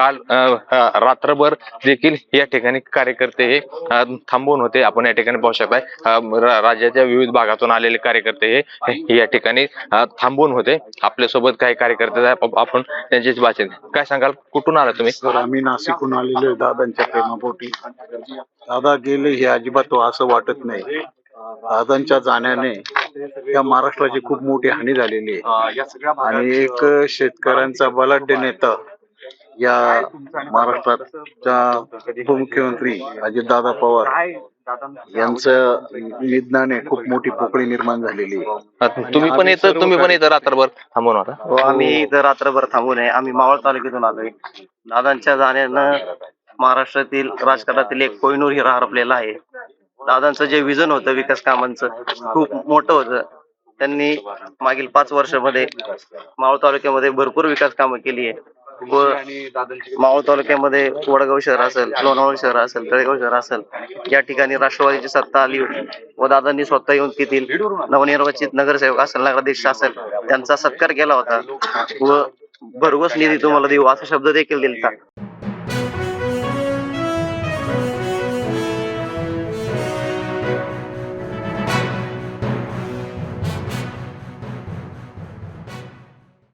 काल रात्रभर देखील या ठिकाणी कार्यकर्ते हे थांबून होते. आपण या ठिकाणी पाहू शकताय राज्याच्या विविध भागातून आलेले कार्यकर्ते हे या ठिकाणी थांबून होते. आपल्यासोबत काही कार्यकर्ते आपण त्यांचीच भाषेत काय सांगाल? कुठून आला तुम्ही? सर आम्ही नाशिकहून आलेलो दादांच्या प्रेमापोटी. दादा गेले हे अजिबात असं वाटत नाही. दादांच्या जाण्याने या महाराष्ट्राची खूप मोठी हानी झालेली आहे. आणि एक शेतकऱ्यांचा बलाढ्य नेता या महाराष्ट्राच्या उपमुख्यमंत्री अजितदादा पवार यांचं निधनाने खूप मोठी पोकळी निर्माण झालेली आहे. तुम्ही पण इथं तुम्ही पण इथं रात्रभर थांबून होता व आम्ही इथं रात्रभर थांबून आहे. आम्ही मावळ तालुक्यातून आलोय. दादांच्या जाण्यानं महाराष्ट्रातील राजकारणातील एक कोहिनूर हिरा हरपलेला आहे. दादांचं जे विजन होतं विकास कामांचं खूप मोठं होतं. त्यांनी मागील पाच वर्षामध्ये मावळ तालुक्यामध्ये भरपूर विकास कामं केली आहे व मावळ तालुक्यामध्ये वडगाव शहर असेल लोणावळा शहर असेल तळेगाव शहर असेल या ठिकाणी राष्ट्रवादीची सत्ता आली होती व दादांनी स्वतः येऊन तेथील नवनिर्वाचित नगरसेवक असेल नगराध्यक्ष असेल त्यांचा सत्कार केला होता व भरघोस निधी तुम्हाला देऊ असा शब्द देखील दिला